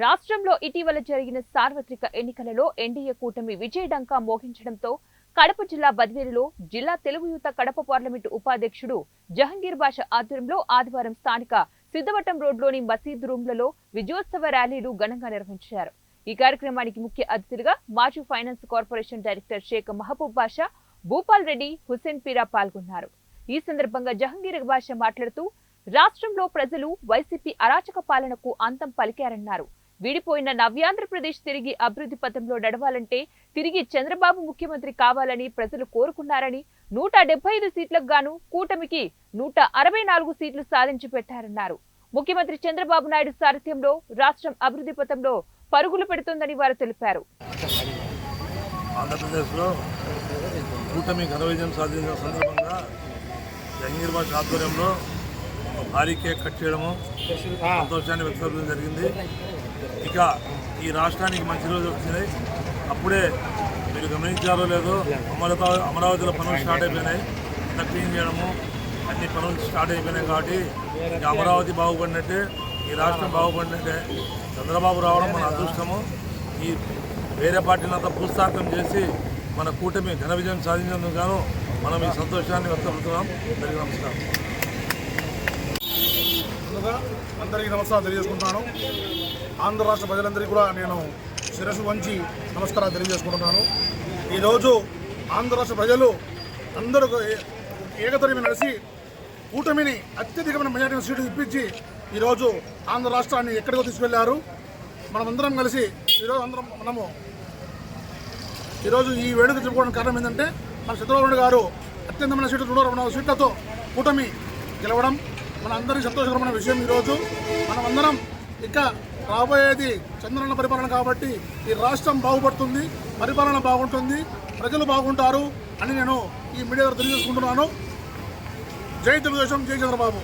రాష్ట్రంలో ఇటీవల జరిగిన సార్వత్రిక ఎన్నికలలో ఎన్డీఏ కూటమి విజయడంకా మోగించడంతో కడప జిల్లా బద్వేలులో జిల్లా తెలుగు యువత కడప పార్లమెంటు ఉపాధ్యక్షుడు జహంగీర్ బాష ఆధ్వర్యంలో ఆదివారం స్థానిక సిద్ధవటం రోడ్లోని మసీద్ రూమ్లలో విజయోత్సవ ర్యాలీలు ఘనంగా నిర్వహించారు. ఈ కార్యక్రమానికి ముఖ్య అతిథులుగా మాజీ finance corporation director Sheikh Mahaboob Basha Bhupal Reddy Hussain Peera పాల్గొన్నారు. ఈ సందర్భంగా జహంగీర్ బాషా మాట్లాడుతూ రాష్ట్రంలో ప్రజలు వైసీపీ అరాచక పాలనకు అంతం పలికారన్నారు. వీడిపోయిన నవ్యాంధ్రప్రదేశ్ తిరిగి అభివృద్ధి పథంలో నడవాలంటే తిరిగి చంద్రబాబు ముఖ్యమంత్రి కావాలని ప్రజలు కోరుకున్నారని నూట డెబ్బై ఐదు సీట్లకు గాను కూటమికి నూట అరవై నాలుగు సీట్లు సాధించి పెట్టారన్నారు. ముఖ్యమంత్రి చంద్రబాబు నాయుడు సారథ్యంలో రాష్ట్రం అభివృద్ధి పథంలో పరుగులు పెడుతోందని వారు తెలిపారు. ఆంధ్రప్రదేశ్లో కూటమి ఘన విజయం సాధించిన సందర్భంగా జహంగీర్ బాష్ ఆధ్వర్యంలో భారీ కేక్ కట్ చేయడము సంతోషాన్ని వ్యక్తపరచడం జరిగింది. ఇక ఈ రాష్ట్రానికి మంచి రోజు వచ్చినాయి అప్పుడే మీరు గమనించారో లేదో అమరావతి అమరావతిలో పనులు స్టార్ట్ అయిపోయినాయి. అంత క్లీన్ చేయడము అన్ని పనులు స్టార్ట్ అయిపోయినాయి కాబట్టి ఇక అమరావతి బాగుపడినట్టే ఈ రాష్ట్రం బాగుపడినట్టే. చంద్రబాబు రావడం మన అదృష్టము. ఈ వేరే పార్టీలంతా పుస్తార్థం చేసి మన కూటమి ఘన విజయం సాధించేందుకు గాను మనం ఈ సంతోషాన్ని వ్యక్తపడుతున్నాం అందరికీ నమస్కారం. సందర్భంగా అందరికీ నమస్కారం తెలియజేసుకుంటున్నాను. ఆంధ్ర రాష్ట్ర ప్రజలందరికీ కూడా నేను శిరస్సు వంచి నమస్కారాలు తెలియజేసుకుంటున్నాను. ఈరోజు ఆంధ్ర రాష్ట్ర ప్రజలు అందరూ ఏ- ఏకతరిమి నడిచి కూటమిని అత్యధికమైన మెజార్టీ సీటు ఇప్పించి ఈరోజు ఆంధ్ర రాష్ట్రాన్ని ఎక్కడికో తీసుకెళ్ళారు. మనమందరం కలిసి ఈరోజు అందరం మనము ఈరోజు ఈ వేడుక చెప్పుకోవడానికి కారణం ఏంటంటే మన చంద్రబాబు గారు అత్యంతమైన సీట్లు నూట సీట్లతో కూటమి గెలవడం మనందరికీ సంతోషకరమైన విషయం ఈరోజు. మనమందరం ఇక రాబోయేది చంద్రన్న పరిపాలన కాబట్టి ఈ రాష్ట్రం బాగుపడుతుంది పరిపాలన బాగుంటుంది ప్రజలు బాగుంటారు అని నేను ఈ మీడియా ద్వారా తెలియజేసుకుంటున్నాను. జై తెలుగుదేశం జై చంద్రబాబు.